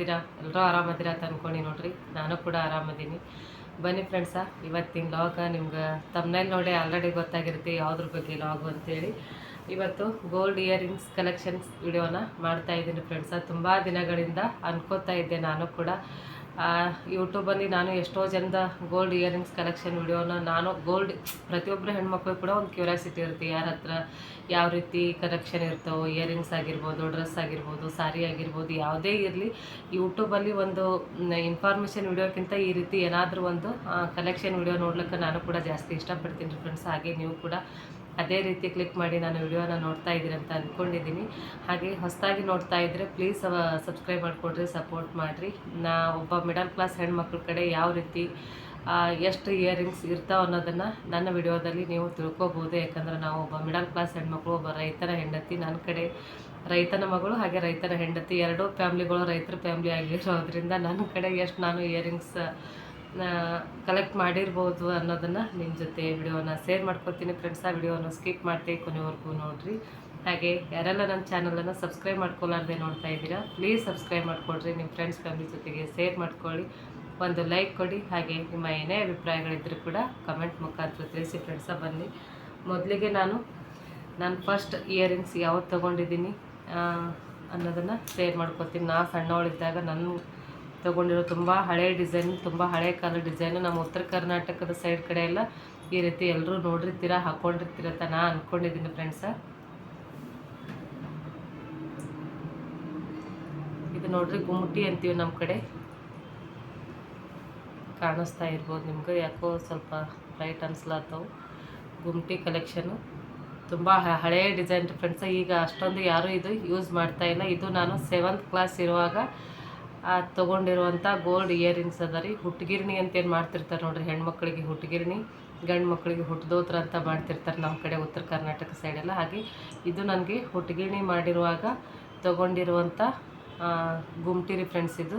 ಹೇಗಿದ್ದೀರಾ ಎಲ್ಲರೂ ಆರಾಮದಿರಾ ಅಂತ ಅನ್ಕೊಂಡು ನೋಡ್ರಿ. ನಾನು ಕೂಡ ಆರಾಮದೀನಿ. ಬನ್ನಿ ಫ್ರೆಂಡ್ಸ ಇವತ್ತಿನ ಲಾಗ ನಿಮ್ಗೆ ತಮ್ಮನೇಲಿ ನೋಡಿ ಆಲ್ರೆಡಿ ಗೊತ್ತಾಗಿರುತ್ತೆ ಯಾವುದ್ರ ಬಗ್ಗೆ ಲಾಗು ಅಂತೇಳಿ. ಇವತ್ತು ಗೋಲ್ಡ್ ಇಯರಿಂಗ್ಸ್ ಕಲೆಕ್ಷನ್ಸ್ ವಿಡಿಯೋನ ಮಾಡ್ತಾ ಇದ್ದೀನಿ ಫ್ರೆಂಡ್ಸ ತುಂಬ ದಿನಗಳಿಂದ ಅನ್ಕೋತಾ ಇದ್ದೆ ನಾನು ಕೂಡ. ಯೂಟ್ಯೂಬಲ್ಲಿ ನಾನು ಎಷ್ಟೋ ಜನದ ಗೋಲ್ಡ್ ಇಯರಿಂಗ್ಸ್ ಕಲೆಕ್ಷನ್ ವಿಡಿಯೋನ ನಾನು ಗೋಲ್ಡ್ ಪ್ರತಿಯೊಬ್ಬರು ಹೆಣ್ಮಕ್ಳು ಕೂಡ ಒಂದು ಕ್ಯೂರಿಯಾಸಿಟಿ ಇರುತ್ತೆ. ಯಾರ ಹತ್ರ ಯಾವ ರೀತಿ ಕಲೆಕ್ಷನ್ ಇರ್ತವೋ ಇಯರಿಂಗ್ಸ್ ಆಗಿರ್ಬೋದು ಡ್ರೆಸ್ ಆಗಿರ್ಬೋದು ಸಾರಿ ಆಗಿರ್ಬೋದು, ಯಾವುದೇ ಇರಲಿ, ಯೂಟ್ಯೂಬಲ್ಲಿ ಒಂದು ಇನ್ಫಾರ್ಮೇಷನ್ ವಿಡಿಯೋಕ್ಕಿಂತ ಈ ರೀತಿ ಏನಾದರೂ ಒಂದು ಕಲೆಕ್ಷನ್ ವಿಡಿಯೋ ನೋಡ್ಲಿಕ್ಕೆ ನಾನು ಕೂಡ ಜಾಸ್ತಿ ಇಷ್ಟಪಡ್ತೀನಿ ಫ್ರೆಂಡ್ಸ್ ಹಾಗೆ ನೀವು ಕೂಡ ಅದೇ ರೀತಿ ಕ್ಲಿಕ್ ಮಾಡಿ ನಾನು ವಿಡಿಯೋನ ನೋಡ್ತಾ ಇದ್ದೀರಿ ಅಂತ ಅಂದ್ಕೊಂಡಿದ್ದೀನಿ ಹಾಗೆ ಹೊಸದಾಗಿ ನೋಡ್ತಾ ಇದ್ದರೆ ಪ್ಲೀಸ್ ಸಬ್ಸ್ಕ್ರೈಬ್ ಮಾಡಿಕೊಡ್ರಿ ಸಪೋರ್ಟ್ ಮಾಡಿರಿ. ನಾ ಒಬ್ಬ ಮಿಡಲ್ ಕ್ಲಾಸ್ ಹೆಣ್ಮಕ್ಳ ಕಡೆ ಯಾವ ರೀತಿ ಎಷ್ಟು ಇಯರಿಂಗ್ಸ್ ಇರ್ತಾವೆ ಅನ್ನೋದನ್ನು ನನ್ನ ವಿಡಿಯೋದಲ್ಲಿ ನೀವು ತಿಳ್ಕೊಬೋದು. ಯಾಕಂದರೆ ನಾವು ಒಬ್ಬ ಮಿಡಲ್ ಕ್ಲಾಸ್ ಹೆಣ್ಮಕ್ಳು, ಒಬ್ಬ ರೈತನ ಹೆಂಡತಿ ನನ್ನ ಕಡೆ ರೈತನ ಮಗಳು ಹಾಗೆ ರೈತನ ಹೆಂಡತಿ, ಎರಡೂ ಫ್ಯಾಮ್ಲಿಗಳು ರೈತರ ಫ್ಯಾಮ್ಲಿ ಆಗಿರೋದ್ರಿಂದ ನನ್ನ ಕಡೆ ಎಷ್ಟು ನಾನು ಇಯರಿಂಗ್ಸ್ ಕಲೆಕ್ಟ್ ಮಾಡಿರ್ಬೋದು ಅನ್ನೋದನ್ನು ನಿಮ್ಮ ಜೊತೆ ವಿಡಿಯೋನ ಶೇರ್ ಮಾಡ್ಕೊತೀನಿ ಫ್ರೆಂಡ್ಸ್ ಆ ವಿಡಿಯೋನ ಸ್ಕಿಪ್ ಮಾಡ್ತೀವಿ ಕೊನೆವರೆಗೂ ನೋಡಿರಿ. ಹಾಗೆ ಯಾರೆಲ್ಲ ನನ್ನ ಚಾನಲನ್ನು ಸಬ್ಸ್ಕ್ರೈಬ್ ಮಾಡ್ಕೊಳ್ಳಾರ್ದೆ ನೋಡ್ತಾ ಇದ್ದೀರಾ ಪ್ಲೀಸ್ ಸಬ್ಸ್ಕ್ರೈಬ್ ಮಾಡಿಕೊಡ್ರಿ ನಿಮ್ಮ ಫ್ರೆಂಡ್ಸ್ ಫ್ಯಾಮಿಲಿ ಜೊತೆಗೆ ಶೇರ್ ಮಾಡ್ಕೊಳ್ಳಿ. ಒಂದು ಲೈಕ್ ಕೊಡಿ, ಹಾಗೆ ನಿಮ್ಮ ಏನೇ ಅಭಿಪ್ರಾಯಗಳಿದ್ದರೂ ಕೂಡ ಕಮೆಂಟ್ ಮುಖಾಂತರ ತಿಳಿಸಿ ಫ್ರೆಂಡ್ಸ ಬನ್ನಿ. ಮೊದಲಿಗೆ ನಾನು ನನ್ನ ಫಸ್ಟ್ ಇಯರಿಂಗ್ಸ್ ಯಾವತ್ತು ತೊಗೊಂಡಿದ್ದೀನಿ ಅನ್ನೋದನ್ನು ಶೇರ್ ಮಾಡ್ಕೊತೀನಿ ನಾ ಸಣ್ಣವಳಿದ್ದಾಗ ನಾನು ತೊಗೊಂಡಿರೋ ತುಂಬ ಹಳೆ ಡಿಸೈನ್, ತುಂಬ ಹಳೆ ಕಾಲದ ಡಿಸೈನು, ನಮ್ಮ ಉತ್ತರ ಕರ್ನಾಟಕದ ಸೈಡ್ ಕಡೆ ಎಲ್ಲ ಈ ರೀತಿ ಎಲ್ಲರೂ ನೋಡಿರ್ತೀರ ಹಾಕ್ಕೊಂಡಿರ್ತೀರ ಅಂತ ನಾ ಅಂದ್ಕೊಂಡಿದ್ದೀನಿ ಫ್ರೆಂಡ್ಸ. ಇದು ನೋಡ್ರಿ ಗುಮ್ಮಟಿ ಅಂತೀವಿ ನಮ್ಮ ಕಡೆ. ಕಾಣಿಸ್ತಾ ಇರ್ಬೋದು ನಿಮ್ಗೆ, ಯಾಕೋ ಸ್ವಲ್ಪ ಲೈಟ್ ಅನ್ಸ್ಲಾತವು. ಗುಮ್ಟಿ ಕಲೆಕ್ಷನು ತುಂಬ ಹಳೆಯ ಡಿಸೈನ್ ಫ್ರೆಂಡ್ಸ, ಈಗ ಅಷ್ಟೊಂದು ಯಾರೂ ಇದು ಯೂಸ್ ಮಾಡ್ತಾ ಇಲ್ಲ. ಇದು ನಾನು ಸೆವೆಂತ್ ಕ್ಲಾಸ್ ಇರುವಾಗ ಆ ತೊಗೊಂಡಿರುವಂಥ ಗೋಲ್ಡ್ ಇಯರಿಂಗ್ಸ್ ಅದ ರೀ. ಅಂತ ಅಂತೇನು ಮಾಡ್ತಿರ್ತಾರೆ ನೋಡ್ರಿ. ಹೆಣ್ಮಕ್ಳಿಗೆ ಹುಟ್ಟಗಿರಣಿ ಗಂಡು ಮಕ್ಕಳಿಗೆ ಹುಟ್ಟದೋತ್ರ ಅಂತ ಮಾಡ್ತಿರ್ತಾರೆ ನಮ್ಮ ಕಡೆ ಉತ್ತರ ಕರ್ನಾಟಕ ಸೈಡೆಲ್ಲ ಹಾಗೆ ಇದು ನನಗೆ ಹುಟ್ಟಗಿರಣಿ ಮಾಡಿರುವಾಗ ತೊಗೊಂಡಿರುವಂಥ ಗುಮ್ಟಿರಿ ಫ್ರೆಂಡ್ಸ್ ಇದು.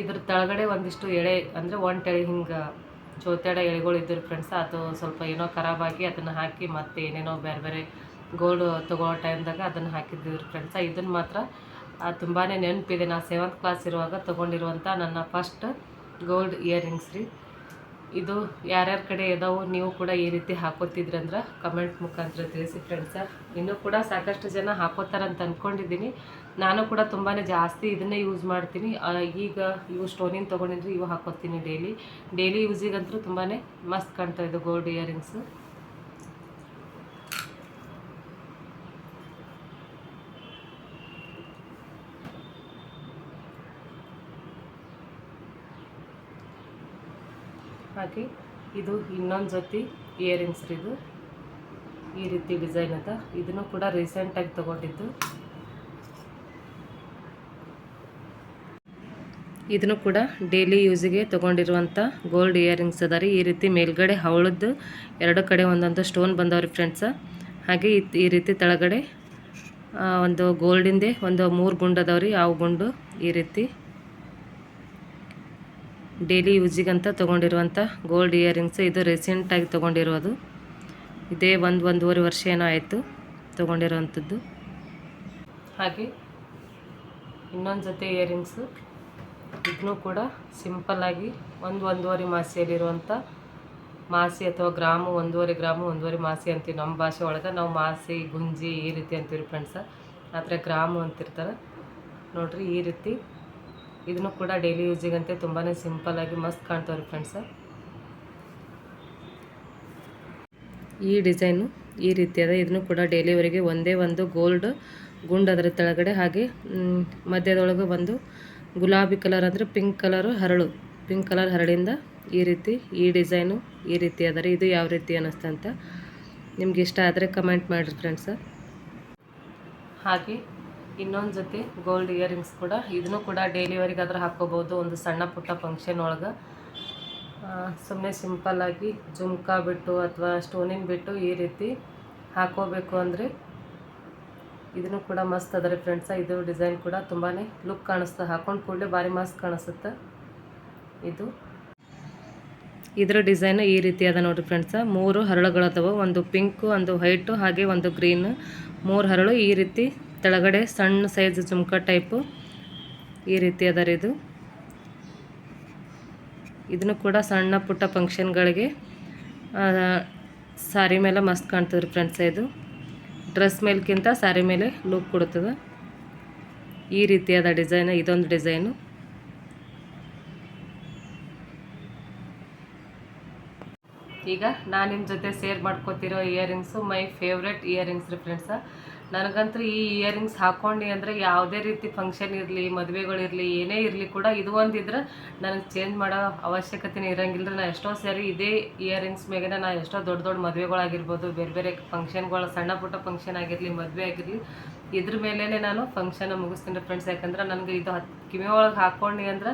ಇದ್ರ ತಳಗಡೆ ಒಂದಿಷ್ಟು ಎಳೆ, ಅಂದರೆ ಒಂಟು ಎಳೆ ಹಿಂಗೆ ಚೋತಾಡ ಎಳೆಗಳು ಇದ್ದರು ಫ್ರೆಂಡ್ಸ್ ಅದು ಸ್ವಲ್ಪ ಏನೋ ಖರಾಬಾಗಿ ಅದನ್ನು ಹಾಕಿ ಮತ್ತೆ ಏನೇನೋ ಬೇರೆ ಬೇರೆ ಗೋಲ್ಡ್ ತೊಗೊಳ್ಳೋ ಟೈಮ್ದಾಗ ಅದನ್ನು ಹಾಕಿದ್ದೀವಿ ಫ್ರೆಂಡ್ಸ ಇದನ್ನು ಮಾತ್ರ ತುಂಬಾ ನೆನಪಿದೆ. ನಾನು ಸೆವೆಂತ್ ಕ್ಲಾಸ್ ಇರುವಾಗ ತೊಗೊಂಡಿರುವಂಥ ನನ್ನ ಫಸ್ಟ್ ಗೋಲ್ಡ್ ಇಯರಿಂಗ್ಸ್ ರೀ. ಇದು ಯಾರ್ಯಾರ ಕಡೆ ಇದಾವೋ ನೀವು ಕೂಡ ಈ ರೀತಿ ಹಾಕೋತಿದ್ರಂದ್ರೆ ಕಮೆಂಟ್ ಮುಖಾಂತರ ತಿಳಿಸಿ ಫ್ರೆಂಡ್ಸ ಇನ್ನೂ ಕೂಡ ಸಾಕಷ್ಟು ಜನ ಹಾಕೋತಾರಂತ ಅಂದ್ಕೊಂಡಿದ್ದೀನಿ ನಾನು ಕೂಡ ತುಂಬಾ ಜಾಸ್ತಿ ಇದನ್ನೇ ಯೂಸ್ ಮಾಡ್ತೀನಿ. ಈಗ ಇವು ಸ್ಟೋನಿನ ತೊಗೊಂಡಿದ್ರೆ ಇವು ಹಾಕೋತೀನಿ ಡೈಲಿ ಡೈಲಿ ಯೂಸಿಗಂತೂ ತುಂಬಾ ಮಸ್ತ್ ಕಾಣ್ತಾ ಇದು ಗೋಲ್ಡ್ ಇಯರಿಂಗ್ಸು ಹಾಗೆ ಇದು ಇನ್ನೊಂದು ಜೊತೆ ಇಯರಿಂಗ್ಸ್ ಇದು. ಈ ರೀತಿ ಡಿಸೈನ್ ಅದ. ಇದನ್ನು ಕೂಡ ರೀಸೆಂಟಾಗಿ ತೊಗೊಂಡಿದ್ದು. ಇದನ್ನು ಕೂಡ ಡೈಲಿ ಯೂಸಿಗೆ ತೊಗೊಂಡಿರುವಂಥ ಗೋಲ್ಡ್ ಇಯರಿಂಗ್ಸ್ ಅದ ರೀ. ಈ ರೀತಿ ಮೇಲ್ಗಡೆ ಹವಳದ್ದು ಎರಡು ಕಡೆ ಒಂದೊಂದು ಸ್ಟೋನ್ ಬಂದವ್ರಿ ಫ್ರೆಂಡ್ಸ ಹಾಗೆ ಈ- ಈ ರೀತಿ ತಳಗಡೆ ಒಂದು ಗೋಲ್ಡಿಂದೆ ಒಂದು ಮೂರು ಗುಂಡು ಅದಾವ್ರಿ. ಯಾವ ಗುಂಡು ಈ ರೀತಿ. ಡೈಲಿ ಯೂಸಿಗಂತ ತೊಗೊಂಡಿರುವಂಥ ಗೋಲ್ಡ್ ಇಯರಿಂಗ್ಸ್ ಇದು ರೀಸೆಂಟಾಗಿ ತೊಗೊಂಡಿರೋದು. ಇದೇ ಒಂದು ಒಂದೂವರೆ ವರ್ಷ ಏನೋ ಆಯಿತು ತೊಗೊಂಡಿರೋವಂಥದ್ದು ಹಾಗೆ ಇನ್ನೊಂದು ಜೊತೆ ಇಯರಿಂಗ್ಸು. ಇದನ್ನೂ ಕೂಡ ಸಿಂಪಲ್ಲಾಗಿ ಒಂದು ಒಂದೂವರೆ ಮಾಸಿಯಲ್ಲಿರುವಂಥ ಮಾಸಿ ಅಥವಾ ಗ್ರಾಮು, ಒಂದೂವರೆ ಗ್ರಾಮು, ಒಂದೂವರೆ ಮಾಸಿ ಅಂತೀವಿ ನಮ್ಮ ಭಾಷೆ ಒಳಗೆ. ನಾವು ಮಾಸಿ, ಗುಂಜಿ ಈ ರೀತಿ ಅಂತೀವಿ ಫ್ರೆಂಡ್ಸ. ಆದರೆ ಗ್ರಾಮು ಅಂತಿರ್ತಾರೆ. ನೋಡಿರಿ ಈ ರೀತಿ ಇದನ್ನು ಕೂಡ ಡೈಲಿ ಯೂಸಿಗಂತೆ ತುಂಬಾ ಸಿಂಪಲ್ಲಾಗಿ ಮಸ್ತ್ ಕಾಣ್ತಾವ್ರಿ ಫ್ರೆಂಡ್ಸ ಈ ಡಿಸೈನು ಈ ರೀತಿಯಾದ ಇದನ್ನು ಕೂಡ ಡೈಲಿವರಿಗೆ ಒಂದೇ ಒಂದು ಗೋಲ್ಡ್ ಗುಂಡ್ ಅದರ ಕೆಳಗಡೆ ಹಾಗೆ ಮಧ್ಯದೊಳಗೆ ಒಂದು ಗುಲಾಬಿ ಕಲರ್ ಅಂದರೆ ಪಿಂಕ್ ಕಲರು ಹರಳು. ಪಿಂಕ್ ಕಲರ್ ಹರಳಿಂದ ಈ ರೀತಿ ಈ ಡಿಸೈನು ಈ ರೀತಿ ಅದ ರೀ ಇದು ಯಾವ ರೀತಿ ಅನ್ನಿಸ್ತಂತ ನಿಮ್ಗೆ ಇಷ್ಟ ಆದರೆ ಕಮೆಂಟ್ ಮಾಡಿರಿ ಫ್ರೆಂಡ್ಸ ಹಾಗೆ ಇನ್ನೊಂದು ಜೊತೆ ಗೋಲ್ಡ್ ಇಯರಿಂಗ್ಸ್ ಕೂಡ. ಇದನ್ನು ಕೂಡ ಡೈಲಿವರಿಗಾದ್ರೆ ಹಾಕೋಬೋದು ಒಂದು ಸಣ್ಣ ಪುಟ್ಟ ಫಂಕ್ಷನ್ ಒಳಗೆ. ಸುಮ್ಮನೆ ಸಿಂಪಲ್ಲಾಗಿ ಜುಮ್ಕಾ ಬಿಟ್ಟು ಅಥವಾ ಸ್ಟೋನಿಂಗ್ ಬಿಟ್ಟು ಈ ರೀತಿ ಹಾಕೋಬೇಕು ಅಂದರೆ ಇದನ್ನು ಕೂಡ ಮಸ್ತ್ ಅದ ರೀ ಫ್ರೆಂಡ್ಸ ಇದು ಡಿಸೈನ್ ಕೂಡ ತುಂಬಾ ಲುಕ್ ಕಾಣಿಸ್ತದೆ ಹಾಕೊಂಡು ಕೂಡಲೇ ಭಾರಿ ಮಸ್ತ್ ಕಾಣಿಸುತ್ತೆ ಇದು. ಇದರ ಡಿಸೈನ್ ಈ ರೀತಿ ಅದ ನೋಡಿರಿ ಫ್ರೆಂಡ್ಸ ಮೂರು ಅಥವಾ ಒಂದು ಪಿಂಕು ಒಂದು ವೈಟು ಹಾಗೆ ಒಂದು ಗ್ರೀನ್ ಮೂರು ಹರಳು ಈ ರೀತಿ ತೆಳಗಡೆ ಸಣ್ಣ ಸೈಜ್ ಜುಮ್ಕ ಟೈಪು ಈ ರೀತಿ ಅದ ರೀ ಇದು. ಇದನ್ನು ಕೂಡ ಸಣ್ಣ ಪುಟ್ಟ ಫಂಕ್ಷನ್ಗಳಿಗೆ ಸಾರಿ ಮೇಲೆ ಮಸ್ತ್ ಕಾಣ್ತದೆ ರೀ ಫ್ರೆಂಡ್ಸ್ ಇದು ಡ್ರೆಸ್ ಮೇಲ್ಕಿಂತ ಸಾರಿ ಮೇಲೆ ಲುಕ್ ಕೊಡ್ತದೆ ಈ ರೀತಿಯಾದ ಡಿಸೈನ್, ಇದೊಂದು ಡಿಸೈನು. ಈಗ ನಾನು ನಿಮ್ಮ ಜೊತೆ ಶೇರ್ ಮಾಡ್ಕೋತಿರೋ ಇಯರಿಂಗ್ಸು ಮೈ ಫೇವ್ರೆಟ್ ಇಯರಿಂಗ್ಸ್ ರೀ ಫ್ರೆಂಡ್ಸ. ನನಗಂತೂ ಈ ಇಯರಿಂಗ್ಸ್ ಹಾಕ್ಕೊಂಡು ಅಂದರೆ ಯಾವುದೇ ರೀತಿ ಫಂಕ್ಷನ್ ಇರಲಿ ಮದುವೆಗಳಿರಲಿ ಏನೇ ಇರಲಿ ಕೂಡ ಇದು ಒಂದಿದ್ರೆ ನನಗೆ ಚೇಂಜ್ ಮಾಡೋ ಅವಶ್ಯಕತೆನೇ ಇರಂಗಿಲ್ಲ ನಾನು ಎಷ್ಟೋ ಸರಿ ಇದೇ ಇಯರಿಂಗ್ಸ್ ಮೇಲೆ ನಾ ಎಷ್ಟೋ ದೊಡ್ಡ ದೊಡ್ಡ ಮದುವೆಗಳಾಗಿರ್ಬೋದು, ಬೇರೆ ಬೇರೆ ಫಂಕ್ಷನ್ಗಳು ಸಣ್ಣ ಪುಟ್ಟ ಫಂಕ್ಷನ್ ಆಗಿರಲಿ, ಮದುವೆ ಆಗಿರಲಿ, ಇದ್ರ ಮೇಲೇ ನಾನು ಫಂಕ್ಷನ್ ಮುಗಿಸ್ತೀನಿ ಫ್ರೆಂಡ್ಸ್ ಯಾಕಂದ್ರೆ ನನಗೆ ಇದು ಹತ್ತು ಕಿವಿ ಒಳಗೆ ಹಾಕ್ಕೊಂಡು ಅಂದ್ರೆ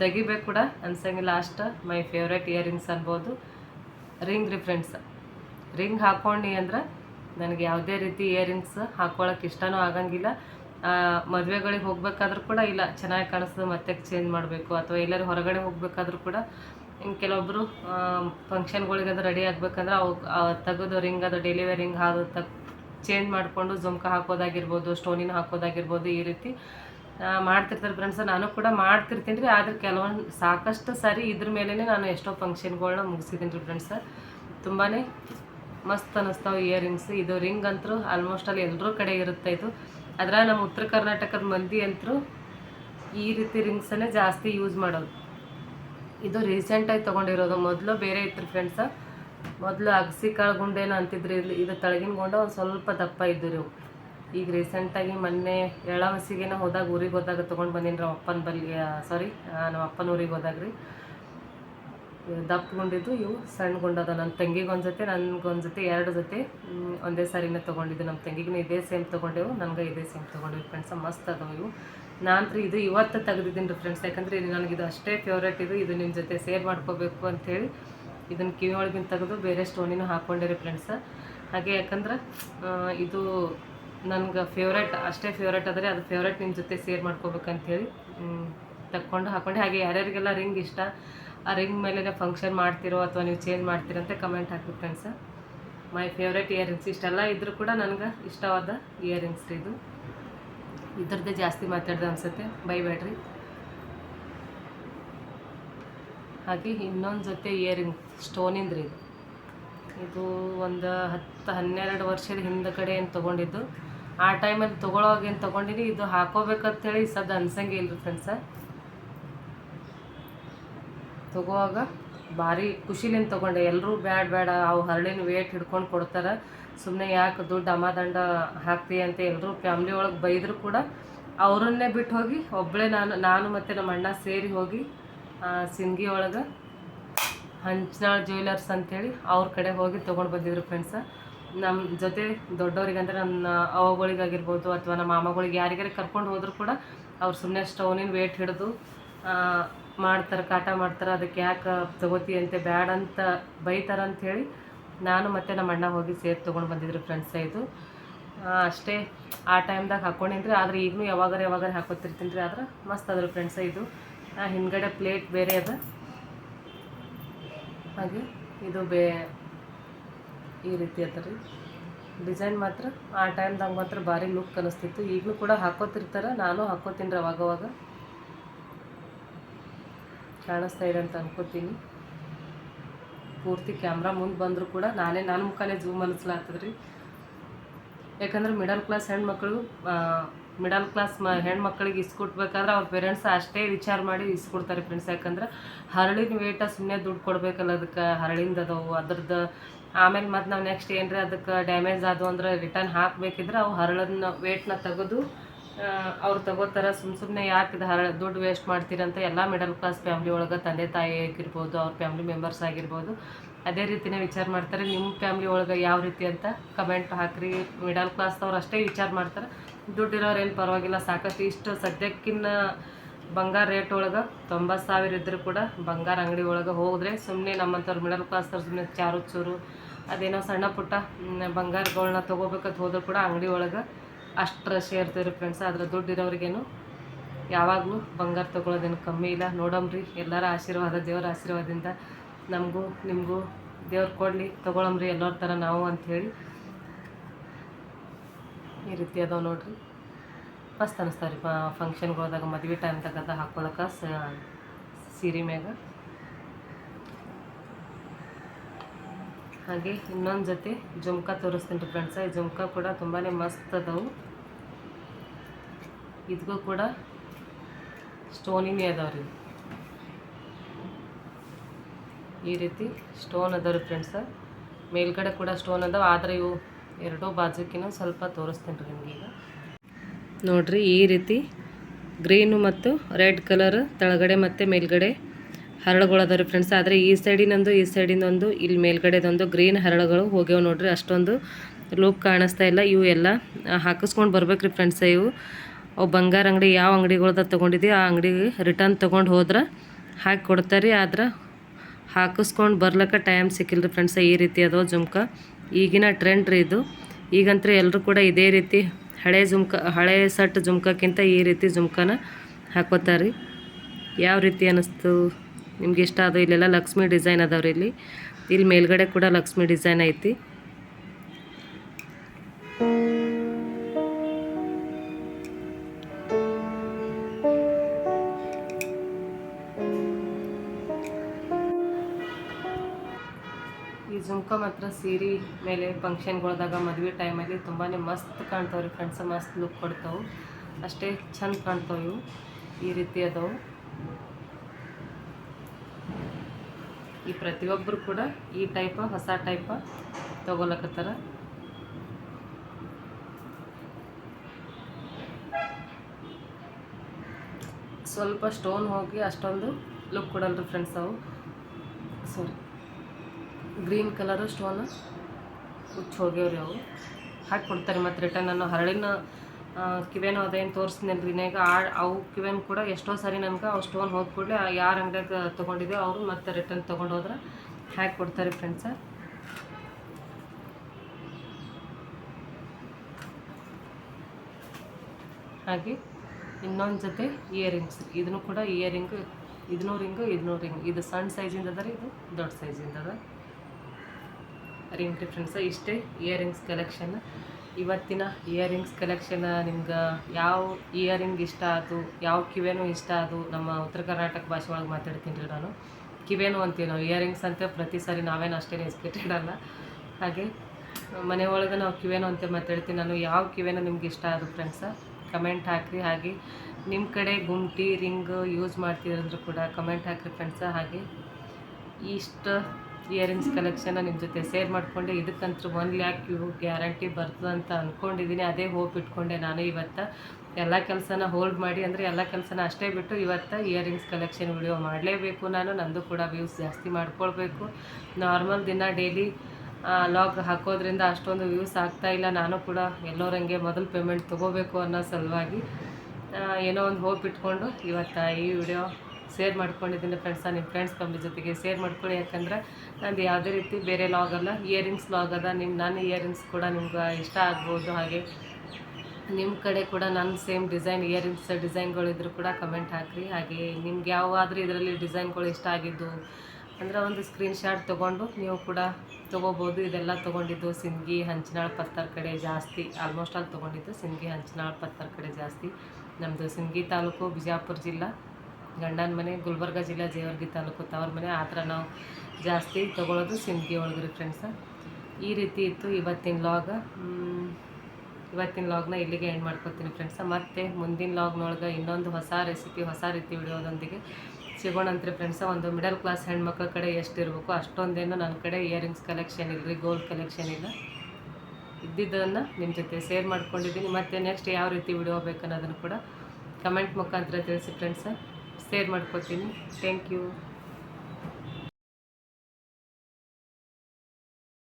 ತೆಗಿಬೇಕು ಕೂಡ ಅನ್ಸಂಗಿಲ್ಲ. ಅಷ್ಟು ಮೈ ಫೇವ್ರೇಟ್ ಇಯರಿಂಗ್ಸ್ ಅನ್ಬೋದು. ರಿಂಗ್ ರೀ ಫ್ರೆಂಡ್ಸ್ ರಿಂಗ್ ಹಾಕ್ಕೊಂಡು ಅಂದ್ರೆ ನನಗೆ ಯಾವುದೇ ರೀತಿ ಇಯರಿಂಗ್ಸ್ ಹಾಕ್ಕೊಳಕ್ಕೆ ಇಷ್ಟನೂ ಆಗಂಗಿಲ್ಲ. ಮದುವೆಗಳಿಗೆ ಹೋಗಬೇಕಾದ್ರೂ ಕೂಡ ಇಲ್ಲ, ಚೆನ್ನಾಗಿ ಕಾಣಿಸ್ತದೆ, ಮತ್ತೆ ಚೇಂಜ್ ಮಾಡಬೇಕು. ಅಥವಾ ಎಲ್ಲರೂ ಹೊರಗಡೆ ಹೋಗ್ಬೇಕಾದ್ರೂ ಕೂಡ ಕೆಲವೊಬ್ಬರು ಫಂಕ್ಷನ್ಗಳಿಗಂದ್ರೆ ರೆಡಿ ಆಗಬೇಕಂದ್ರೆ ಅವು ತೆಗೆದು ರಿಂಗ್ ಅದು ಡೆಲಿವರಿ ರಿಂಗ್ ಅದು ತಗ್ ಚೇಂಜ್ ಮಾಡಿಕೊಂಡು ಜುಮ್ಕ ಹಾಕೋದಾಗಿರ್ಬೋದು ಸ್ಟೋನಿನ ಹಾಕೋದಾಗಿರ್ಬೋದು ಈ ರೀತಿ. ಮಾಡ್ತಿರ್ತಾರೆ ಫ್ರೆಂಡ್ಸ್ ನಾನು ಕೂಡ ಮಾಡ್ತಿರ್ತೀನಿ ರೀ, ಆದ್ರೆ ಕೆಲವೊಂದು ಸಾಕಷ್ಟು ಸಾರಿ ಇದ್ರ ಮೇಲೇ ನಾನು ಎಷ್ಟೋ ಫಂಕ್ಷನ್ಗಳನ್ನ ಮುಗಿಸಿದ್ದೀನಿ ರೀ ಫ್ರೆಂಡ್ಸ್ ತುಂಬಾ ಮಸ್ತ್ ಅನ್ನಿಸ್ತಾವೆ ಇಯರಿಂಗ್ಸ್ ಇದು ರಿಂಗ್ ಅಂತೂ ಆಲ್ಮೋಸ್ಟ್ ಅಲ್ಲಿ ಎಲ್ಲರೂ ಕಡೆ ಇರುತ್ತೆ ಇದು. ಅದರ ನಮ್ಮ ಉತ್ತರ ಕರ್ನಾಟಕದ ಮಂದಿ ಅಂತೂ ಈ ರೀತಿ ರಿಂಗ್ಸನ್ನೇ ಜಾಸ್ತಿ ಯೂಸ್ ಮಾಡೋದು. ಇದು ರೀಸೆಂಟಾಗಿ ತೊಗೊಂಡಿರೋದು. ಮೊದಲು ಬೇರೆ ಇತ್ತು ಫ್ರೆಂಡ್ಸ ಮೊದಲು ಅಗಸಿ ಕಾಳು ಗುಂಡೇನ ಅಂತಿದ್ರು ಇಲ್ಲಿ ಇದು ತಳಗಿನ ಗುಂಡ ಒಂದು ಸ್ವಲ್ಪ ದಪ್ಪ ಇದ್ದು ರೀ ಅವು. ಈಗ ರೀಸೆಂಟಾಗಿ ಮೊನ್ನೆ ಎಳವಸಿಗೆನ ಹೋದಾಗ ಊರಿಗೆ ಹೋದಾಗ ತೊಗೊಂಡು ಬಂದೀನಿ ರೀ ಅಪ್ಪನ ಬಲ್ಲಿ ಸಾರಿ ನಮ್ಮ ಅಪ್ಪನ ಊರಿಗೆ ಹೋದಾಗ ರೀ. ದಪ್ಪ ಗುಂಡಿದ್ದು ಇವು ಸಣ್ಣ ಗುಂಡದ. ನನ್ನ ತಂಗಿಗೆ ಒಂದು ಜೊತೆ, ನನಗೊಂದು ಜೊತೆ ಎರಡು ಜೊತೆ ಒಂದೇ ಸಾರಿನೇ ತೊಗೊಂಡಿದ್ದು ನಮ್ಮ ತಂಗಿಗೂ. ಇದೇ ಸೇಮ್ ತೊಗೊಂಡೆವು, ನನಗೆ ಇದೇ ಸೇಮ್ ತೊಗೊಂಡೆವು. ಫ್ರೆಂಡ್ಸ ಮಸ್ತ್ ಅದಾವೆ ಇವು. ನಾನು ಇದು ಇವತ್ತು ತೆಗೆದಿದ್ದೀನಿ ರೀ ಫ್ರೆಂಡ್ಸ್ ಯಾಕಂದ್ರೆ ಇದು ನನಗಿದು ಅಷ್ಟೇ ಫೇವ್ರೇಟ್ ಇದು. ಇದು ನಿಮ್ಮ ಜೊತೆ ಸೇರ್ ಮಾಡ್ಕೋಬೇಕು ಅಂಥೇಳಿ ಇದನ್ನು ಕಿವಿ ಒಳಗಿನ ತೆಗೆದು ಬೇರೆ ಸ್ಟೋನಿನೂ ಹಾಕ್ಕೊಂಡಿರಿ ಫ್ರೆಂಡ್ಸ ಹಾಗೆ ಯಾಕಂದ್ರೆ ಇದು ನನಗೆ ಫೇವ್ರೇಟ್ ಅಷ್ಟೇ ಫೇವ್ರೇಟ್ ಆದರೆ ಅದು ಫೇವ್ರೇಟ್ ನಿಮ್ಮ ಜೊತೆ ಸೇರ್ ಮಾಡ್ಕೋಬೇಕಂತೇಳಿ ತಕ್ಕೊಂಡು ಹಾಕ್ಕೊಂಡೆ ಹಾಗೆ ಯಾರ್ಯಾರಿಗೆಲ್ಲ ರಿಂಗ್ ಇಷ್ಟ ಆ ರಿಂಗ್ ಮೇಲೆ ಫಂಕ್ಷನ್ ಮಾಡ್ತಿರೋ ಅಥವಾ ನೀವು ಚೇಂಜ್ ಮಾಡ್ತೀರೋ ಅಂತ ಕಮೆಂಟ್ ಹಾಕಿ ಫ್ರೆಂಡ್ಸ್ ಮೈ ಫೇವ್ರೆಟ್ ಇಯರಿಂಗ್ಸ್ ಇಷ್ಟೆಲ್ಲ ಇದ್ರೂ ಕೂಡ ನನಗೆ ಇಷ್ಟವಾದ ಇಯರಿಂಗ್ಸ್ ರೀ ಇದು. ಇದ್ರದ್ದೇ ಜಾಸ್ತಿ ಮಾತಾಡ್ದೆ ಅನ್ಸುತ್ತೆ. ಬೈಬೇಡ್ರಿ ಹಾಗೆ ಇನ್ನೊಂದು ಜೊತೆ ಇಯರಿಂಗ್ ಸ್ಟೋನಿಂದ ರೀ ಇದು. ಒಂದು ಹತ್ತು ಹನ್ನೆರಡು ವರ್ಷದ ಹಿಂದೆ ಕಡೆ ಏನು ತೊಗೊಂಡಿದ್ದು. ಆ ಟೈಮಲ್ಲಿ ತೊಗೊಳೋವಾಗ ಏನು ತೊಗೊಂಡಿನಿ, ಇದು ಹಾಕೋಬೇಕಂತೇಳಿ ಸದ್ ಅನ್ಸಂಗೆ ಇಲ್ಲ ಫ್ರೆಂಡ್ಸ ತಗೋವಾಗ ಭಾರಿ ಖುಷಿಲಿಂದ ತೊಗೊಂಡೆ. ಎಲ್ಲರೂ ಬ್ಯಾಡ ಬೇಡ ಅವು ಹರಳಿನ ವೇಟ್ ಹಿಡ್ಕೊಂಡು ಕೊಡ್ತಾರೆ. ಸುಮ್ಮನೆ ಯಾಕೆ ದುಡ್ಡು ಅಮಾದಂಡ ಹಾಕ್ತಿ ಅಂತ ಎಲ್ಲರೂ ಫ್ಯಾಮ್ಲಿ ಒಳಗೆ ಬೈದರೂ ಕೂಡ ಅವರನ್ನೇ ಬಿಟ್ಟು ಹೋಗಿ ಒಬ್ಬಳೇ ನಾನು ನಾನು ಮತ್ತು ನಮ್ಮ ಅಣ್ಣ ಸೇರಿ ಹೋಗಿ ಸಿಂಗಿ ಒಳಗೆ ಹಂಚನಾಳ್ ಜ್ಯುವೆಲರ್ಸ್ ಅಂತೇಳಿ ಅವ್ರ ಕಡೆ ಹೋಗಿ ತೊಗೊಂಡು ಬಂದಿದ್ರು ಫ್ರೆಂಡ್ಸ ನಮ್ಮ ಜೊತೆ ದೊಡ್ಡವರಿಗಂದ್ರೆ ನನ್ನ ಅವಗಳಿಗಾಗಿರ್ಬೋದು ಅಥವಾ ನಮ್ಮ ಮಾಮಗಳಿಗೆ ಯಾರಿಗಾರ ಕರ್ಕೊಂಡು ಹೋದರೂ ಕೂಡ ಅವ್ರು ಸುಮ್ಮನೆ ಸ್ಟೌನಿನ ವೇಟ್ ಹಿಡಿದು ಮಾಡ್ತಾರೆ, ಕಾಟ ಮಾಡ್ತಾರೆ, ಅದಕ್ಕೆ ಯಾಕೆ ತಗೋತಿ ಅಂತೆ, ಬ್ಯಾಡ ಅಂತ ಬೈತಾರೆ ಅಂಥೇಳಿ ನಾನು ಮತ್ತು ನಮ್ಮ ಅಣ್ಣ ಹೋಗಿ ಸೇರಿ ತೊಗೊಂಡು ಬಂದಿದ್ರು ಫ್ರೆಂಡ್ಸ ಇದು. ಅಷ್ಟೇ. ಆ ಟೈಮ್ದಾಗ ಹಾಕ್ಕೊಂಡಿನ್ರಿ ಆದ್ರೆ ಈಗಲೂ ಯಾವಾಗಾರ ಯಾವಾಗಾರ ಹಾಕೋತಿರ್ತೀನಿ ರೀ ಆದ್ರೆ ಮಸ್ತ್ ಅದ್ರ ಫ್ರೆಂಡ್ಸ ಇದು. ಹಿಂದ್ಗಡೆ ಪ್ಲೇಟ್ ಬೇರೆ ಅದ. ಹಾಗೆ ಇದು ಬೇ ಈ ರೀತಿ ಅದ ರೀ. ಡಿಸೈನ್ ಮಾತ್ರ, ಆ ಟೈಮ್ದಾಗ ಮಾತ್ರ ಭಾರಿ ಲುಕ್ ಅನಿಸ್ತಿತ್ತು. ಈಗಲೂ ಕೂಡ ಹಾಕೋತಿರ್ತಾರೆ, ನಾನು ಹಾಕೋತೀನಿ ರೀ ಅವಾಗವಾಗ. ಕಾಣಿಸ್ತಾ ಇದೆ ಅಂತ ಅನ್ಕೋತೀನಿ. ಪೂರ್ತಿ ಕ್ಯಾಮ್ರಾ ಮುಂದೆ ಬಂದರೂ ಕೂಡ ನಾನೇ ನನ್ನ ಮುಖಾನೇ ಜೂಮ್ ಅನಿಸ್ಲಾಗ್ತದ್ರಿ. ಯಾಕಂದ್ರೆ ಮಿಡಲ್ ಕ್ಲಾಸ್ ಹೆಣ್ಮಕ್ಳು ಮಿಡಲ್ ಕ್ಲಾಸ್ ಮ, ಹೆಣ್ಮಕ್ಳಿಗೆ ಇಸ್ಕೊಟ್ಬೇಕಾದ್ರೆ ಅವ್ರ ಪೇರೆಂಟ್ಸ್ ಅಷ್ಟೇ ವಿಚಾರ ಮಾಡಿ ಇಸ್ಕೊಡ್ತಾರೆ ಫ್ರೆಂಡ್ಸ್ ಯಾಕಂದ್ರೆ ಹರಳಿನ ವೇಟ ಸುಮ್ಮನೆ ದುಡ್ಡು ಕೊಡ್ಬೇಕಲ್ಲ ಅದಕ್ಕೆ ಹರಳಿಂದ ಅದಾವು, ಅದ್ರದ್ದು ಆಮೇಲೆ ಮತ್ತು ನಾವು ನೆಕ್ಸ್ಟ್ ಏನ್ರಿ ಅದಕ್ಕೆ ಡ್ಯಾಮೇಜ್ ಆದವು ಅಂದ್ರೆ ರಿಟರ್ನ್ ಹಾಕಬೇಕಿದ್ರೆ ಅವು ಹರಳನ್ನ ವೇಟ್ನ ತೆಗೆದು ಅವ್ರು ತಗೋತಾರ ಸುಮ್ಮ ಸುಮ್ಮನೆ ಯಾಕೆ ಹರಳ ದುಡ್ಡು ವೇಸ್ಟ್ ಮಾಡ್ತೀರಂತ ಎಲ್ಲ ಮಿಡಲ್ ಕ್ಲಾಸ್ ಫ್ಯಾಮ್ಲಿ ಒಳಗೆ ತಂದೆ ತಾಯಿ ಆಗಿರ್ಬೋದು, ಅವ್ರ ಫ್ಯಾಮ್ಲಿ ಮೆಂಬರ್ಸ್ ಆಗಿರ್ಬೋದು, ಅದೇ ರೀತಿನೇ ವಿಚಾರ ಮಾಡ್ತಾರೆ. ನಿಮ್ಮ ಫ್ಯಾಮ್ಲಿ ಒಳಗೆ ಯಾವ ರೀತಿ ಅಂತ ಕಮೆಂಟ್ ಹಾಕ್ರಿ. ಮಿಡಲ್ ಕ್ಲಾಸ್ನವ್ರು ಅಷ್ಟೇ ವಿಚಾರ ಮಾಡ್ತಾರೆ. ದುಡ್ಡಿರೋರು ಏನು ಪರವಾಗಿಲ್ಲ, ಸಾಕಷ್ಟು ಇಷ್ಟು. ಸದ್ಯಕ್ಕಿನ್ನ ಬಂಗಾರ ರೇಟ್ ಒಳಗೆ ತೊಂಬತ್ತು ಸಾವಿರ ಇದ್ದರೂ ಕೂಡ ಬಂಗಾರ ಅಂಗಡಿ ಒಳಗೆ ಹೋದರೆ ಸುಮ್ಮನೆ ನಮ್ಮಂಥವ್ರು ಮಿಡಲ್ ಕ್ಲಾಸ್ನವ್ರು ಸುಮ್ಮನೆ ಚಾರು ಚೂರು ಅದೇನೋ ಸಣ್ಣ ಪುಟ್ಟ ಬಂಗಾರಗಳನ್ನ ಬಂಗಾರಗಳ್ನ ತೊಗೋಬೇಕಂತ ಹೋದರೂ ಕೂಡ ಅಂಗಡಿ ಒಳಗೆ ಅಷ್ಟು ರಶ್ ಇರ್ತೀವಿ ಫ್ರೆಂಡ್ಸ್ ಆದ್ರೆ ದುಡ್ಡು ಇರೋರಿಗೇನು ಯಾವಾಗಲೂ ಬಂಗಾರ ತೊಗೊಳೋದೇನು ಕಮ್ಮಿ ಇಲ್ಲ. ನೋಡಮ್ರಿ ಎಲ್ಲರ ಆಶೀರ್ವಾದ, ದೇವರ ಆಶೀರ್ವಾದದಿಂದ ನಮಗೂ, ನಿಮಗೂ ದೇವ್ರು ಕೊಡಲಿ ತೊಗೊಳಮ್ರಿ ಎಲ್ಲರ ಥರ ನಾವು ಅಂಥೇಳಿ ಈ ರೀತಿ ಅದಾವೆ ನೋಡ್ರಿ. ಮಸ್ತ್ ಅನಿಸ್ತಾವೆ ರೀ ಫಂಕ್ಷನ್ಗೆ ಹೋದಾಗ ಮದುವೆ ಟೈಮ್ ತಗದ ಹಾಕ್ಕೊಳಕ್ಕೆ ಸೀರೆ ಮ್ಯಾಗ. ಹಾಗೆ ಇನ್ನೊಂದು ಜೊತೆ ಜುಮ್ಕಾ ತೋರಿಸ್ತೀನಿ ರೀ ಫ್ರೆಂಡ್ಸ ಈ ಜುಮ್ಕಾ ಕೂಡ ತುಂಬಾ ಮಸ್ತ್ ಅದಾವು. ಇದಕ್ಕೂ ಕೂಡ ಸ್ಟೋನಿನೇ ಅದಾವ ರೀ. ಈ ರೀತಿ ಸ್ಟೋನ್ ಅದಾವ ರೀ ಫ್ರೆಂಡ್ಸ. ಮೇಲ್ಗಡೆ ಕೂಡ ಸ್ಟೋನ್ ಅದಾವ, ಆದರೆ ಇವು ಎರಡೂ ಬಾಜುಕಿನ ಸ್ವಲ್ಪ ತೋರಿಸ್ತೀನಿ ರೀ ನಿಮ್ಗೆ ಈಗ. ನೋಡ್ರಿ, ಈ ರೀತಿ ಗ್ರೀನು ಮತ್ತು ರೆಡ್ ಕಲರ್ ತಳಗಡೆ ಮತ್ತು ಮೇಲ್ಗಡೆ ಹರಳುಗಳು ಅದಾವ ರೀ ಫ್ರೆಂಡ್ಸ್. ಆದರೆ ಈ ಸೈಡಿನೊಂದು ಈ ಸೈಡಿನೊಂದು, ಇಲ್ಲಿ ಮೇಲ್ಗಡೆದೊಂದು ಗ್ರೀನ್ ಹರಳುಗಳು ಹೋಗ್ಯಾವೆ ನೋಡಿರಿ. ಅಷ್ಟೊಂದು ಲುಕ್ ಕಾಣಿಸ್ತಾ ಇಲ್ಲ. ಇವು ಎಲ್ಲ ಹಾಕಿಸ್ಕೊಂಡು ಬರ್ಬೇಕು ರೀ ಫ್ರೆಂಡ್ಸ್ ಇವು. ಅವು ಬಂಗಾರ ಅಂಗಡಿ ಯಾವ ಅಂಗಡಿಗಳ್ದ ತೊಗೊಂಡಿದ್ದೀವಿ ಆ ಅಂಗಡಿಗೆ ರಿಟರ್ನ್ ತೊಗೊಂಡು ಹೋದ್ರೆ ಹಾಕಿ ಕೊಡ್ತಾರೆ, ಆದ್ರೆ ಹಾಕಿಸ್ಕೊಂಡು ಬರ್ಲಿಕ್ಕೆ ಟೈಮ್ ಸಿಕ್ಕಿಲ್ಲ ರೀ ಫ್ರೆಂಡ್ಸ್ ಈ ರೀತಿ ಅದೋ ಜುಮ್ಕ. ಈಗಿನ ಟ್ರೆಂಡ್ ರೀ ಇದು. ಈಗಂತೂ ಎಲ್ಲರೂ ಕೂಡ ಇದೇ ರೀತಿ ಹಳೆ ಜುಮ್ಕ, ಹಳೆ ಸಟ್ ಜುಮ್ಕಕ್ಕಿಂತ ಈ ರೀತಿ ಜುಮ್ಕನ ಹಾಕೋತಾರೆ. ರೀ ಯಾವ ರೀತಿ ಅನ್ನಿಸ್ತು ನಿಮ್ಗೆ ಇಷ್ಟ ಅದು ಇಲ್ಲೆಲ್ಲ ಲಕ್ಷ್ಮಿ ಡಿಸೈನ್ ಅದಾವ್ರಿ ಇಲ್ಲಿ. ಇಲ್ಲಿ ಮೇಲ್ಗಡೆ ಕೂಡ ಲಕ್ಷ್ಮಿ ಡಿಸೈನ್ ಐತಿ. ಮಾತ್ರ ಸೀರೆ ಮೇಲೆ ಫಂಕ್ಷನ್ಗಳ್ದಾಗ ಮದುವೆ ಟೈಮಲ್ಲಿ ತುಂಬಾ ಮಸ್ತ್ ಕಾಣ್ತಾವೆ ರೀ ಫ್ರೆಂಡ್ಸ್ ಮಸ್ತ್ ಲುಕ್ ಕೊಡ್ತಾವೆ. ಅಷ್ಟೇ ಚಂದ ಕಾಣ್ತಾವೆ ಇವು. ಈ ರೀತಿ ಅದಾವು. ಈ ಪ್ರತಿಯೊಬ್ಬರು ಕೂಡ ಈ ಟೈಪ ಹೊಸ ಟೈಪ ತಗೊಳಕತ್ತಾರ ಸ್ವಲ್ಪ ಸ್ಟೋನ್ ಹೋಗಿ ಅಷ್ಟೊಂದು ಲುಕ್ ಕೊಡಲ್ರಿ ಫ್ರೆಂಡ್ಸ್ ಅವು. ಸಾರಿ. Green colour stone. ಹುಚ್ಚು ಹೋಗ್ಯವ್ರಿ ಅವು. ಹಾಕಿ ಕೊಡ್ತಾರೆ ಮತ್ತು ರಿಟರ್ನ್ ನಾನು ಹರಳಿನ ಕಿವೇನೋ ಅದೇನು ತೋರಿಸ್ತೀನಿ ರೀ ಈಗ ಆ, ಅವು ಕಿವೇನು ಕೂಡ ಎಷ್ಟೋ ಸಾರಿ ನನಗೆ ಅವು ಸ್ಟೋನ್ ಹೋದ ಕೂಡಲೇ ಯಾರು ಅಂಗಡಿಯಾಗ ತೊಗೊಂಡಿದ್ದೆ ಅವರು ಮತ್ತೆ ರಿಟರ್ನ್ ತೊಗೊಂಡು ಹೋದ್ರೆ ಹಾಕಿ ಕೊಡ್ತಾರೆ ಫ್ರೆಂಡ್ಸ ಹಾಗೆ ಇನ್ನೊಂದು ಜೊತೆ ಇಯರಿಂಗ್ಸ್ ಇದನ್ನು ಕೂಡ ಇಯರಿಂಗ್ ಇದನ್ನೂ ರಿಂಗು ಇದನ್ನೂ ರಿಂಗ್ ಇದು ಸಣ್ಣ ಸೈಜಿಂದ ಅದ ರೀ, ಇದು ದೊಡ್ಡ ಸೈಜಿಂದ ಅದ. ರಿಂಗ್ ಫ್ರೆಂಡ್ಸ ಇಷ್ಟೇ ಇಯರಿಂಗ್ಸ್ ಕಲೆಕ್ಷನ್ ಇವತ್ತಿನ ಇಯರಿಂಗ್ಸ್ ಕಲೆಕ್ಷನ್ ನಿಮ್ಗೆ ಯಾವ ಇಯರಿಂಗ್ ಇಷ್ಟ ಆದು ಯಾವ ಕಿವೇನು ಇಷ್ಟ ಆದು ನಮ್ಮ ಉತ್ತರ ಕರ್ನಾಟಕ ಭಾಷೆ ಒಳಗೆ ಮಾತಾಡ್ತೀನಿ ನಾನು. ಕಿವೇನು ಅಂತೀವಿ ನಾವು ಇಯರಿಂಗ್ಸ್ ಅಂತ ಪ್ರತಿ ಸಾರಿ ನಾವೇನು ಅಷ್ಟೇ ಎಸ್ಪೆಕ್ಟೆಡ್ ಹಾಗೆ, ಮನೆ ಒಳಗೆ ನಾವು ಕಿವೇನು ಅಂತ ಮಾತಾಡ್ತೀನಿ ನಾನು ಯಾವ ಕಿವೇನು ನಿಮ್ಗೆ ಇಷ್ಟ ಆದು ಫ್ರೆಂಡ್ಸ ಕಮೆಂಟ್ ಹಾಕಿರಿ. ಹಾಗೆ ನಿಮ್ಮ ಕಡೆ ಗುಮ್ಟಿ ರಿಂಗ್ ಯೂಸ್ ಮಾಡ್ತೀರಂದ್ರೂ ಕೂಡ ಕಮೆಂಟ್ ಹಾಕಿರಿ ಫ್ರೆಂಡ್ಸ ಹಾಗೆ, ಇಷ್ಟು ಇಯರಿಂಗ್ಸ್ ಕಲೆಕ್ಷನ್ ನಿಮ್ಮ ಜೊತೆ ಶೇರ್ ಮಾಡಿಕೊಂಡೆ. ಇದಕ್ಕಂತೂ ಒನ್ ಲ್ಯಾಕ್ ಇವು ಗ್ಯಾರಂಟಿ ಬರ್ತದೆ ಅಂತ ಅಂದ್ಕೊಂಡಿದ್ದೀನಿ ಅದೇ ಹೋಪ್ ಇಟ್ಕೊಂಡೆ ನಾನು ಇವತ್ತು. ಎಲ್ಲ ಕೆಲಸನ ಹೋಲ್ಡ್ ಮಾಡಿ ಅಂದರೆ ಎಲ್ಲ ಕೆಲಸನ ಅಷ್ಟೇ ಬಿಟ್ಟು ಇವತ್ತು ಇಯರಿಂಗ್ಸ್ ಕಲೆಕ್ಷನ್ ವಿಡಿಯೋ ಮಾಡಲೇಬೇಕು ನಾನು. ನಂದು ಕೂಡ ವ್ಯೂಸ್ ಜಾಸ್ತಿ ಮಾಡ್ಕೊಳ್ಬೇಕು. ನಾರ್ಮಲ್ ದಿನ ಡೈಲಿ ಲಾಗ್ ಹಾಕೋದ್ರಿಂದ ಅಷ್ಟೊಂದು ವ್ಯೂಸ್ ಆಗ್ತಾ ಇಲ್ಲ. ನಾನು ಕೂಡ ಎಲ್ಲೋರಂಗೆ ಮೊದಲು ಪೇಮೆಂಟ್ ತೊಗೋಬೇಕು ಅನ್ನೋ ಸಲುವಾಗಿ ಏನೋ ಒಂದು ಹೋಪ್ ಇಟ್ಕೊಂಡು ಇವತ್ತು ಈ ವಿಡಿಯೋ ಶೇರ್ ಮಾಡ್ಕೊಂಡಿದ್ದೀನಿ ಫ್ರೆಂಡ್ಸ ನಿಮ್ಮ ಫ್ರೆಂಡ್ಸ್ ಫ್ಯಾಮಿಲಿ ಜೊತೆಗೆ ಶೇರ್ ಮಾಡ್ಕೊಳ್ಳಿ. ಯಾಕಂದ್ರೆ ನಂದು ಯಾವುದೇ ರೀತಿ ಬೇರೆ ಲಾಗ್ ಅಲ್ಲ ಇಯರಿಂಗ್ಸ್ ಲಾಗ್ ಅದ. ನಿಮ್ಮ ನನ್ನ ಇಯರಿಂಗ್ಸ್ ಕೂಡ ನಿಮ್ಗೆ ಇಷ್ಟ ಆಗ್ಬೋದು ಹಾಗೆ. ನಿಮ್ಮ ಕಡೆ ಕೂಡ ನನ್ನ ಸೇಮ್ ಡಿಸೈನ್ ಇಯರಿಂಗ್ಸ್ ಡಿಸೈನ್ಗಳು ಇದ್ರೂ ಕೂಡ ಕಮೆಂಟ್ ಹಾಕಿರಿ. ಹಾಗೆ ನಿಮ್ಗೆ ಯಾವಾದರೂ ಇದರಲ್ಲಿ ಡಿಸೈನ್ಗಳು ಇಷ್ಟ ಆಗಿದ್ದು ಅಂದರೆ ಒಂದು ಸ್ಕ್ರೀನ್ಶಾಟ್ ತೊಗೊಂಡು ನೀವು ಕೂಡ ತೊಗೋಬೋದು. ಇದೆಲ್ಲ ತೊಗೊಂಡಿದ್ದು ಸಿಂಗಿ, ಹಂಚನಾಳ್, ಪತ್ತರ್ ಕಡೆ ಜಾಸ್ತಿ. ಆಲ್ಮೋಸ್ಟ್ ಅಲ್ಲಿ ತೊಗೊಂಡಿದ್ದು ಸಿಂಗಿ, ಹಂಚನಾಳ್, ಪತ್ತರ್ ಕಡೆ ಜಾಸ್ತಿ. ನಮ್ಮದು ಸಿಂಗಿ ತಾಲೂಕು ಬಿಜಾಪುರ ಜಿಲ್ಲಾ. ಗಂಡನ ಮನೆ, ಗುಲ್ಬರ್ಗ ಜಿಲ್ಲಾ ಜೇವರ್ಗಿ ತಾಲೂಕು ತವರ ಮನೆ. ಆ ಥರ ನಾವು ಜಾಸ್ತಿ ತೊಗೊಳೋದು ಸಿಂದಗಿ ಒಳಗ್ರಿ ಫ್ರೆಂಡ್ಸ ಈ ರೀತಿ ಇತ್ತು ಇವತ್ತಿನ ಲಾಗ್ ಇವತ್ತಿನ ಲಾಗ್ನ ಇಲ್ಲಿಗೆ ಎಂಡ್ ಮಾಡ್ಕೊತೀನಿ ಫ್ರೆಂಡ್ಸ ಮತ್ತು ಮುಂದಿನ ಲಾಗ್ನೊಳಗೆ ಇನ್ನೊಂದು ಹೊಸ ರೆಸಿಪಿ ಹೊಸ ರೀತಿ ವಿಡಿಯೋದೊಂದಿಗೆ ಸಿಗೋಣಂತ್ರಿ ಫ್ರೆಂಡ್ಸ ಒಂದು ಮಿಡಲ್ ಕ್ಲಾಸ್ ಹೆಣ್ಮಕ್ಳ ಕಡೆ ಎಷ್ಟಿರಬೇಕು ಅಷ್ಟೊಂದೇನು ನನ್ನ ಕಡೆ ಇಯರಿಂಗ್ಸ್ ಕಲೆಕ್ಷನ್ ಇಲ್ಲರಿ ಗೋಲ್ಡ್ ಕಲೆಕ್ಷನ್ ಇಲ್ಲ. ಇದ್ದಿದ್ದನ್ನು ನಿಮ್ಮ ಜೊತೆ ಶೇರ್ ಮಾಡ್ಕೊಂಡಿದ್ದೀನಿ. ಮತ್ತು ನೆಕ್ಸ್ಟ್ ಯಾವ ರೀತಿ ವಿಡಿಯೋ ಬೇಕನ್ನೋದನ್ನು ಕೂಡ ಕಮೆಂಟ್ ಮುಖಾಂತರ ತಿಳಿಸಿ ಫ್ರೆಂಡ್ಸ ಶೇರ್ ಮಾಡ್ಕೊತೀನಿ. Thank you